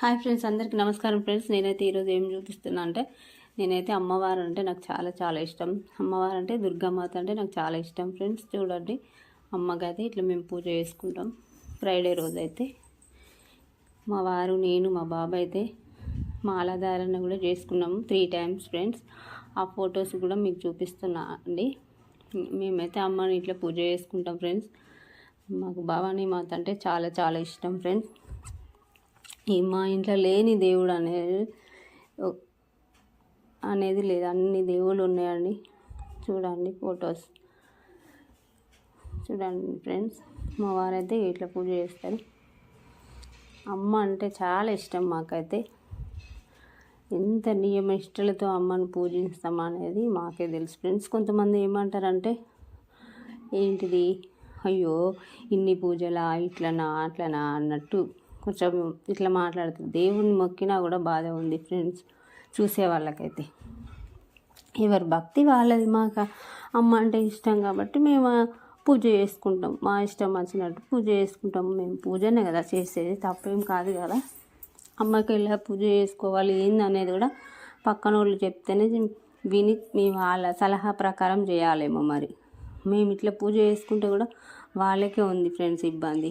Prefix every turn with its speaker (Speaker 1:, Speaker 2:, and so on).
Speaker 1: Hi friends అందరికీ నమస్కారం friends. నేనైతే ఈరోజు ఏం చూపిస్తున్నా అంటే నేనైతే అమ్మవారు అంటే నాకు చాలా చాలా ఇష్టం. అమ్మవారు అంటే దుర్గామాత అంటే నాకు చాలా ఇష్టం ఫ్రెండ్స్. చూడండి అమ్మకైతే ఇట్లా మేము పూజ చేసుకుంటాం. ఫ్రైడే రోజు అయితే మా వారు నేను మా బాబాయ్ అయితే మాలాధారణ కూడా చేసుకున్నాము త్రీ టైమ్స్ ఫ్రెండ్స్. ఆ ఫొటోస్ కూడా మీకు చూపిస్తున్నా అండి. మేమైతే అమ్మని ఇట్లా పూజ చేసుకుంటాం ఫ్రెండ్స్. మాకు భవానీ మాత అంటే చాలా చాలా ఇష్టం ఫ్రెండ్స్. మా ఇంట్లో లేని దేవుడు అనేది అనేది లేదు. అన్ని దేవుళ్ళు ఉన్నాయండి. చూడండి ఫొటోస్. చూడండి ఫ్రెండ్స్ మా వారైతే ఇట్లా పూజ చేస్తారు. అమ్మ అంటే చాలా ఇష్టం మాకైతే. ఎంత నియమిష్టలతో అమ్మను పూజిస్తామా అనేది మాకే తెలుసు. ఫ్రెండ్స్ కొంతమంది ఏమంటారంటే ఏంటిది? అయ్యో ఇన్ని పూజలా ఇట్లనా అట్లనా అన్నట్టు కొంచెం ఇట్లా మాట్లాడుతుంది దేవుణ్ణి మొక్కినా కూడా బాధ ఉంది ఫ్రెండ్స్. చూసే వాళ్ళకైతే. ఎవరి భక్తి వాళ్ళది మాకు. అమ్మ అంటే ఇష్టం కాబట్టి మేము పూజ చేసుకుంటాం. మా ఇష్టం వచ్చినట్టు పూజ చేసుకుంటాం. మేము పూజనే కదా చేసేది. తప్పేం కాదు కదా. అమ్మకి ఇలా పూజ చేసుకోవాలి ఏంది అనేది కూడా పక్కన వాళ్ళు చెప్తేనే విని మేము వాళ్ళ సలహా ప్రకారం చేయాలేమో మరి. మేము ఇట్లా పూజ చేసుకుంటే కూడా వాళ్ళకే ఉంది ఫ్రెండ్స్ ఇబ్బంది.